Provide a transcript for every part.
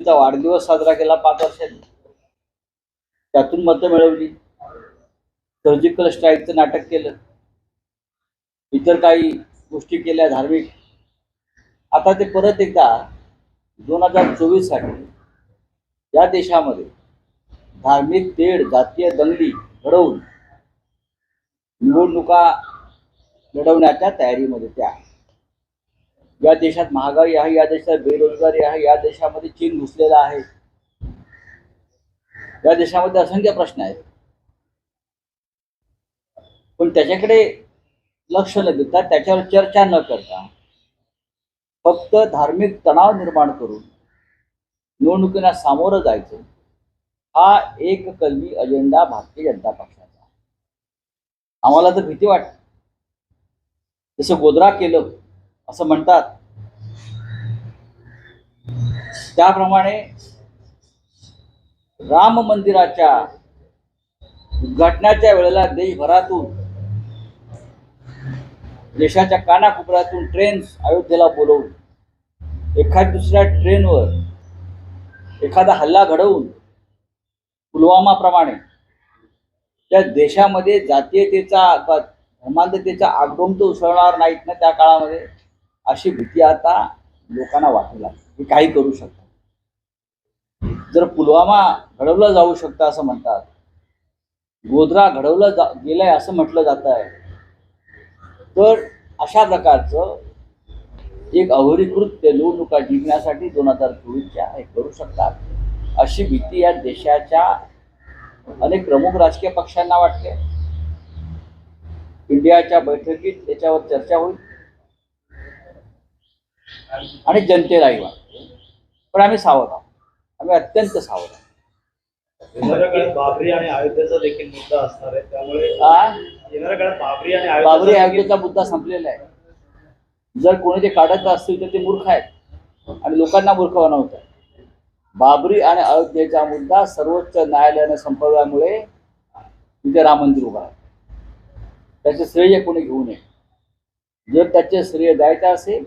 तिचा वाढदिवस साजरा केला पाच वर्षांनी. त्यातून मतं मिळवली. सर्जिकल स्ट्राईकचं नाटक केलं. इतर काही गोष्टी केल्या धार्मिक. आता ते परत एकदा दोन हजार चोवीससाठी या देशामध्ये धार्मिक तेढ जातीय दंगली घडवून निवडणुका लढवण्याच्या तयारीमध्ये त्या. या देशात महागाई आहे या देशात बेरोजगारी आहे या देशामध्ये चीन घुसलेला आहे. या देशामध्ये असंख्य प्रश्न आहेत. पण त्याच्याकडे लक्ष न देता त्याच्यावर चर्चा न करता फक्त धार्मिक तणाव निर्माण करून निवडणुकींना सामोरं जायचं हा एक कलमी अजेंडा भारतीय जनता पक्षाचा. आम्हाला तर भीती वाटते. जसं गोधरा केलं असं म्हणतात. त्याप्रमाणे राम मंदिराच्या उद्घाटनाच्या वेळेला देशभरातून देशाच्या कानाकोपऱ्यातून ट्रेन्स अयोध्येला बोलवून एखाद दुसऱ्या ट्रेनवर एखादा हल्ला घडवून पुलवामाप्रमाणे त्या देशामध्ये जातीयतेचा धर्मांततेचा धर्मांधतेचा तो उसळणार नाहीत ना त्या काळामध्ये? अशी भीती आता लोकांना वाटू लागली की काही करू शकतात जर पुलवामा घडवला जाऊ शकता असं म्हणतात गोधरा घडवलं जा गेलंय असं म्हटलं जात आहे तर अशा प्रकारचं एक अवरीकृत्य निवडणुका जिंकण्यासाठी दोन हजार चोवीसच्या हे करू शकतात. अशी भीती या देशाच्या अनेक प्रमुख राजकीय पक्षांना वाटते. इंडियाच्या बैठकीत याच्यावर चर्चा होईल. आणि जनतेलाही वाटते. पण आम्ही सावध आहोत. आम्ही अत्यंत सावध आहोत. बाबरी आणि अयोध्येचा देखील मुद्दा असणार आहे. त्यामुळे आ? येणाऱ्या काळात बाबरी आणि बाबरी अयोध्येचा अयोध्येचा मुद्दा संपलेला आहे. जर कोणी ते काढत असतील तर ते मूर्ख आहेत. आणि लोकांना मूर्ख बनवत आहे बाबरी आणि अयोध्येचा मुद्दा सर्वोच्च न्यायालयाने संपवल्यामुळे तिथे राम मंदिर उभा आहे त्याचे श्रेय कोणी घेऊ नये. जर त्याचे श्रेय द्यायचं असेल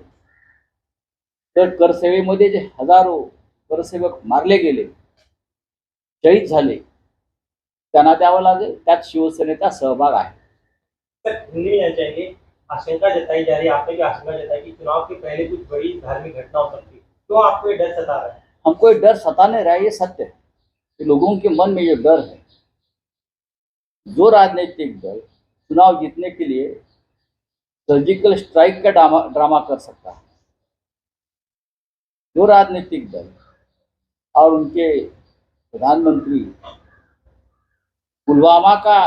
तर करसेवेमध्ये जे हजारो करसेवक मारले गेले शहीद झाले त्यांना द्यावं लागेल. त्यात शिवसेनेचा सहभाग आहे. आशंका जताई जा रही है आपने भी आशंका जताई कि चुनाव के पहले कुछ बड़ी धार्मिक घटना हो सकती है क्यों आपको ये डर सता रहा है? हमको ये डर सता नहीं रहा है ये सत्य है कि लोगों के मन में ये डर है। जो राजनीतिक दल चुनाव जीतने के लिए सर्जिकल स्ट्राइक का ड्रामा ड्रामा कर सकता है। जो राजनीतिक दल और उनके प्रधानमंत्री, पुलवामा का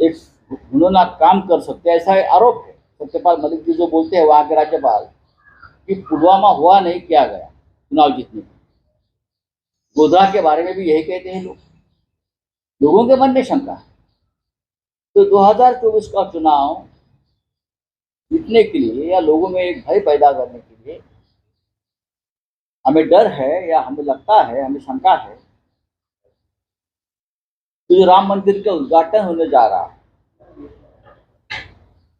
एक घुनौना काम कर सकते ऐसा आरोप है। सत्यपाल मलिक जी जो बोलते हैं वहाँ के राज्यपाल कि पुलवामा हुआ नहीं, किया गया चुनाव जीतने में गोधरा के बारे में भी यही कहते हैं लोग। लोगों के मन में शंका है। तो 2024 का चुनाव जीतने के लिए या लोगों में एक भय पैदा करने के लिए हमें डर है या हमें लगता है, हमें शंका है कि जो राम मंदिर का उद्घाटन होने जा रहा है,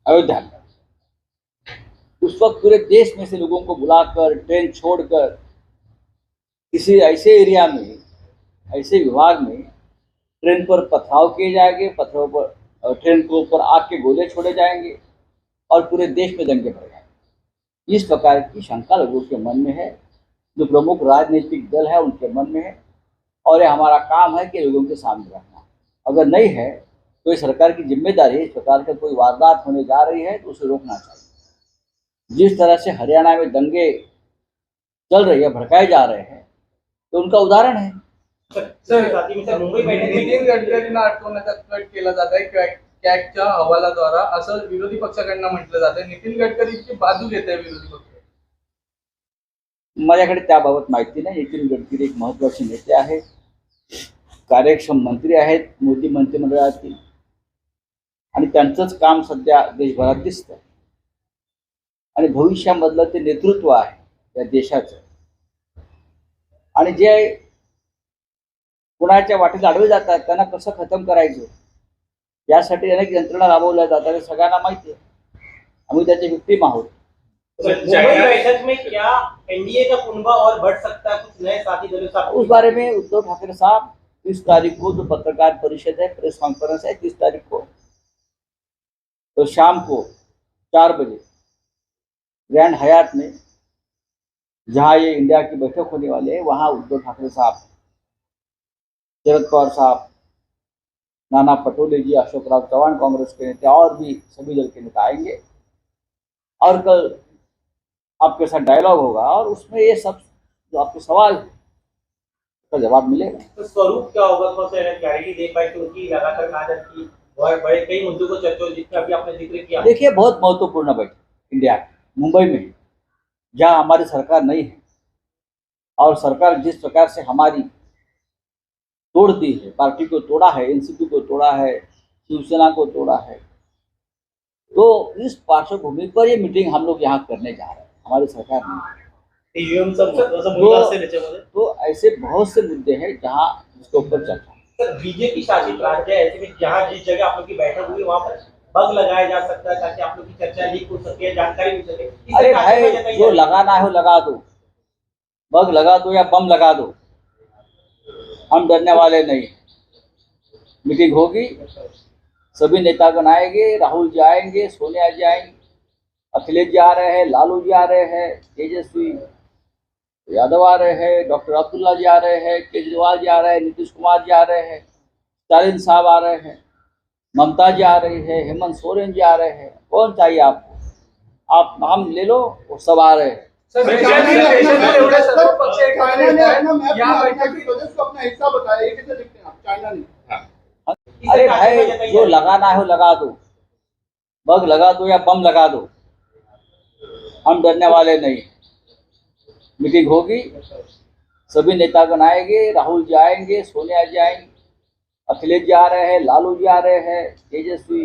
अयोध्या में, उस वक्त पूरे देश में से लोगों को बुलाकर, ट्रेन छोड़कर, किसी ऐसे एरिया में, ऐसे विभाग में, ट्रेन पर पथराव किए जाएँगे पत्थरों पर ट्रेन के ऊपर आग के गोले छोड़े जाएँगे और पूरे देश में दंगे बढ़ जाएँगे इस प्रकार की शंका लोगों के मन में है। जो प्रमुख राजनीतिक दल है उनके मन में है। और ये हमारा काम है कि लोगों के सामने रखना। अगर नहीं है तो ये सरकार की ज़िम्मेदारी है इस प्रकार का कोई वारदात होने जा रही है तो उसे रोकना चाहिए। जिस तरह से हरियाणा में दंगे चल रही है भड़काए जा रहे हैं तो उनका उदाहरण है। नितीन गडकरींना अटकवण्याचा कट केला जात आहे कॅगच्या अहवालाद्वारा असं विरोधी पक्षाकडनं म्हटलं जात. आहे नितीन गडकरींची बाजू घेत आहे विरोधी पक्ष. माझ्याकडे त्याबाबत माहिती नाही. नितीन गडकरी एक महत्त्वाचे नेते आहेत. कार्यक्षम मंत्री आहेत. मोदी मंत्रिमंडळातील. आणि त्यांचंच काम सध्या देशभरात दिसतं आणि भविष्यामधलं ते नेतृत्व आहे या देशाचं. आणि जे कुणाच्या वाटेत आडवे जातात त्यांना कसं खतम करायचं? यासाठी अनेक यंत्रणा राबवल्या जातात. हे सगळ्यांना माहिती आहे. आम्ही त्याचे विक्टीम आहोत. मुंबई बैठक में क्या एनडीए का कुनबा और बढ़ सकता है? कुछ नए साथी दलों से आपको उस बारे में उद्धव ठाकरे साहब तीस तारीख को जो पत्रकार परिषद है प्रेस कॉन्फ्रेंस है तीस तारीख को। तो शाम को चार बजे ग्रैंड हयात में जहाँ ये इंडिया की बैठक होने वाली है वहाँ उद्धव ठाकरे साहब शरद पवार साहब नाना पटोले जी अशोक राव चौहान कांग्रेस के नेता और भी सभी दल के नेता आएँगे। और कल आपके साथ डायलॉग होगा और उसमें ये सब जो आपके सवाल है, उसका जवाब मिलेगा। तो स्वरूप क्या होगा? थोड़ा सा क्लैरिटी दे पाए क्योंकि लगातार कहा जाता कि बड़े कई मुद्दों को चर्चा जिसका अभी आपने ज़िक्र किया। देखिए बहुत महत्वपूर्ण बैठक इंडिया मुंबई में जहाँ हमारी सरकार नहीं है और सरकार जिस प्रकार से हमारी तोड़ दी है पार्टी को तोड़ा है एनसीपी को तोड़ा है शिवसेना को तोड़ा है तो इस पार्श्वभूमि पर ये मीटिंग हम लोग यहाँ करने जा रहे हैं। हमारी सरकार नहीं ईव्हीएमचा महत्वाचा मुद्दा तो ऐसे बहुत से मुद्दे हैं जहाँ इसके ऊपर चर्चा सर बीजेपी शासित राज्य है ऐसे में जहाँ जिस जगह आप लोग की बैठक हुई वहाँ पर बग लगाया जा सकता है ताकि आप लोग की चर्चा लीक हो सके जानकारी मिल सके। अरे भाई जो है। लगाना है वो लगा दो। बग लगा दो या बम लगा दो। हम डरने वाले नहीं मीटिंग होगी सभी नेतागण आएँगे राहुल जी आएँगे सोनिया जी आएँगे। अखिलेश जी आ रहे हैं लालू जी आ रहे हैं तेजस्वी यादव आ रहे हैं डॉक्टर अब्दुल्ला जी आ रहे हैं केजरीवाल जी आ रहे हैं नीतीश कुमार जी आ रहे हैं स्टालिन साहब आ रहे हैं ममता जी आ रही है हेमंत सोरेन जी आ रहे हैं कौन चाहिए आपको आप नाम ले लो वो सब आ रहे हैं है हैं अरे भाई जो है। लगाना है वो लगा दो बग लगा दो या बम लगा दो हम डरने वाले नहीं मीटिंग होगी, सभी नेतागण आएँगे राहुल जी आएँगे, सोनिया जी आएँगे, अखिलेश जी आ रहे हैं, लालू जी आ रहे हैं, तेजस्वी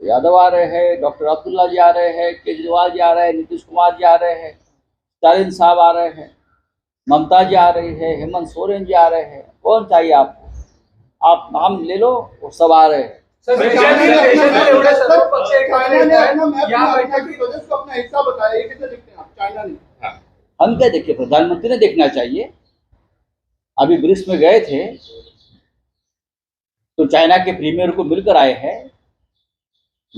यादव आ रहे हैं, डॉक्टर अब्दुल्ला जी आ रहे हैं, केजरीवाल जी आ रहे हैं, नीतीश कुमार जी आ रहे हैं, स्टालिन साहब आ रहे हैं, ममता जी आ रही है, हेमंत सोरेन जी आ रहे हैं। कौन चाहिए आपको? आप नाम ले लो, वो सब आ रहे हैं। है हैं हम क्या देखिए प्रधानमंत्री ने देखना चाहिए। अभी ब्रिक्स में गए थे तो चाइना के प्रीमियर को मिलकर आए हैं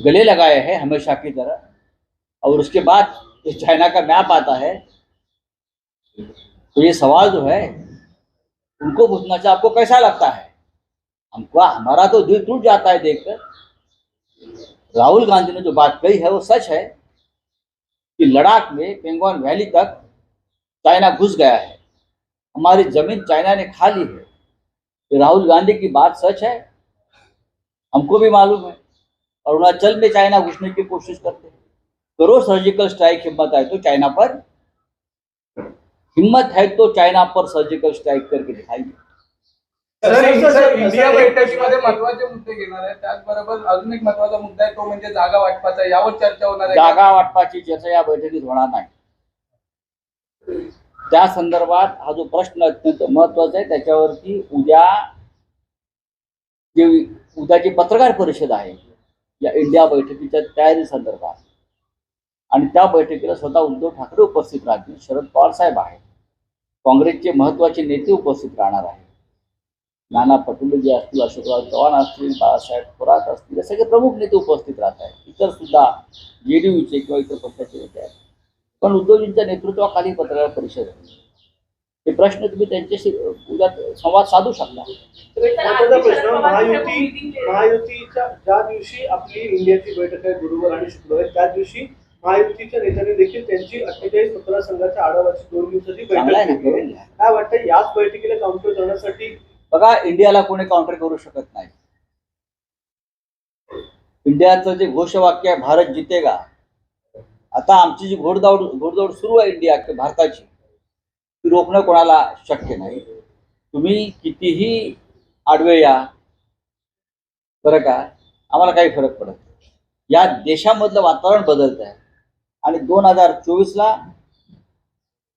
गले लगाए हैं हमेशा की तरह और उसके बाद ये चाइना का मैप आता है तो ये सवाल जो है उनको पूछना चाहिए आपको कैसा लगता है? हमको हमारा तो दिल टूट जाता है देखकर। राहुल गांधी ने जो बात कही है, वो सच है कि लद्दाख में पेंगोन वैली तक चाइना घुस गया है। हमारी ज़मीन चाइना ने खा ली है। ये राहुल गांधी की बात सच है? हमको भी मालूम है। अरुणाचल में चाइना घुसने की कोशिश करते हैं। करो सर्जिकल स्ट्राइक हिम्मत है तो चाइना पर। हिम्मत है तो चाइना पर सर्जिकल स्ट्राइक करके दिखाइए इंडिया सर, बैठकीमध्ये महत्त्वाचे मुद्दे घेणार आहे त्याचबरोबर अजून एक महत्त्वाचा मुद्दा आहे तो म्हणजे जागा वाटपाचा. यावर चर्चा होणार आहे? जागा वाटपाची चर्चा या बैठकीत होणार नाही. त्या संदर्भात हा जो प्रश्न अत्यंत महत्त्वाचा आहे त्याच्यावरती उद्या जे उद्याची पत्रकार परिषद आहे या इंडिया बैठकीच्या तयारी संदर्भात. आणि त्या बैठकीला स्वतः उद्धव ठाकरे उपस्थित राहतील. शरद पवार साहेब आहेत. काँग्रेसचे महत्त्वाचे नेते उपस्थित राहणार आहेत. नाना पटोले जे असतील अशोकराव चव्हाण असतील बाळासाहेब थोरात असतील हे सगळे प्रमुख नेते उपस्थित राहत आहेत. इतर सुद्धा जे डी यूचे किंवा इतर पक्षाचे नेते आहेत. पण उद्धवजींच्या नेतृत्वाखाली पत्रकार परिषद हे प्रश्न तुम्ही त्यांच्याशी उद्या संवाद साधू शकता. प्रश्न महायुती महायुतीच्या ज्या दिवशी आपली इंडियाची बैठक आहे गुरुवार आणि शुक्रवार त्या दिवशी महायुतीच्या नेत्यांनी देखील त्यांची अठ्ठेचाळीस मतदारसंघाच्या आढावाची दोन दिवसाची बैठक. काय वाटतं याच बैठकीला काउंटर करण्यासाठी बघा इंडियाला कोणी काउंटर करू शकत नाही. इंडियाचं जे घोषवाक्य आहे भारत जितेगा. आता आमची जी घोडदौड घोडदौड सुरू आहे इंडिया भारताची ती रोखणं कोणाला शक्य नाही. तुम्ही कितीही आडवे या बरं का आम्हाला काही फरक पडत नाही. या देशामधलं वातावरण बदलत आहे. आणि दोन हजार चोवीसला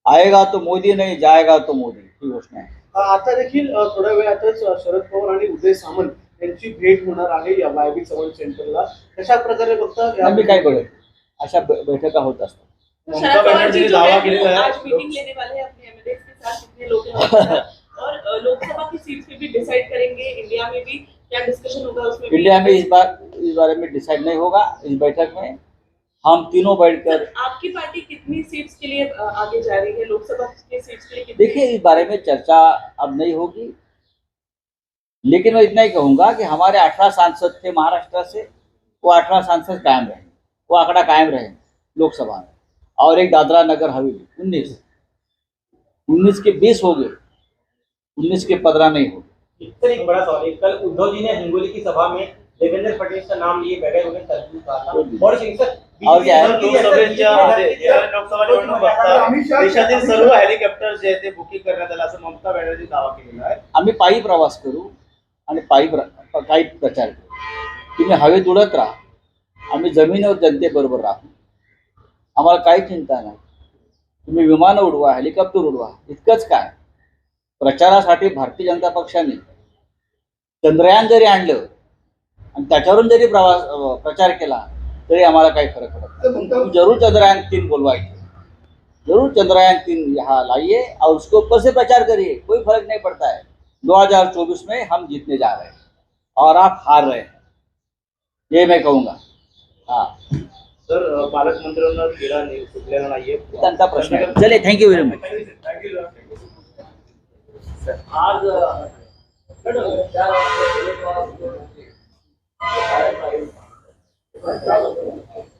आएगा तो मोदी नाही जाएगा तो मोदी ही घोषणा आहे. आता देखील थोड्या वेळातच शरद पवार आणि उदय सामंत यांची भेट होणार आहे या वायबी चव्हाण सेंटरला कशा प्रकारे फक्त मी काय बघत अशा बैठका होत असतात ममता बनर्जी ने दावा केलेला आहे आज मीटिंग लेने वाले अपने एमएलए के साथ कितने लोग वहाँ पर? और अ, लोकसभा की सीट पे भी डिसाइड करेंगे इंडिया में भी क्या डिस्कशन होगा उसमें भी? इंडिया में इस बार इस बारे में डिसाइड नहीं होगा इस बैठक में हम तीनों बैठकर आपकी पार्टी कितनी सीट्स के लिए आगे जा रही है? लोकसभा के सीट्स के लिए देखिए इस बारे में चर्चा अब नहीं होगी। लेकिन मैं इतना ही कहूँगा कि हमारे अठारह सांसद थे महाराष्ट्र से वो अठारह सांसद कायम रहे। वो आंकड़ा कायम रहे लोकसभा में। और एक दादरा नगर हवेली उन्नीस। उन्नीस के बीस हो गए। उन्नीस के पंद्रह नहीं हो गए। सर एक बड़ा सवाल कल उद्धव जी ने हिंगोली की सभा में देवेंद्र फडणवीस का नाम लिए बैठे था और सिंह सर और क्या है? लोकसभेच्या मध्ये या लोकसभा निवडणूक बघता देशातील सर्व हेलिकॉप्टर जे आहेत ते बुकिंग करण्यात आलं असं ममता बॅनर्जी दावा केलेला आहे. आम्ही पायी प्रवास करू आणि पायी प्र काही प्रचार करू. तुम्ही हवेत उडत राहा. आम्ही जमिनीवर जनतेबरोबर राहू. आम्हाला काही चिंता नाही. तुम्ही विमानं उडवा हेलिकॉप्टर उडवा इतकंच काय? प्रचारासाठी भारतीय जनता पक्षाने चंद्रयान जरी आणलं आणि त्याच्यावरून जरी प्रवास प्रचार केला तरी आम्हाला काही फरक पडत ज़रूर चंद्रयान तीन बोलवाएँगे ज़रूर चंद्रयान तीन यहाँ लाइए और उसके ऊपर से प्रचार करिए कोई फ़र्क नहीं पड़ता है 2024 में हम जीतने जा रहे हैं. और आप हार रहे हैं. ये मैं कहूँगा. हाँ. अ, पालकमंत्र्यांना क्रीडा नि- सुटलेला नाहीये. त्यांचा प्रश्न आहे. चले थँक्यू व्हेरी मच आज Thank you.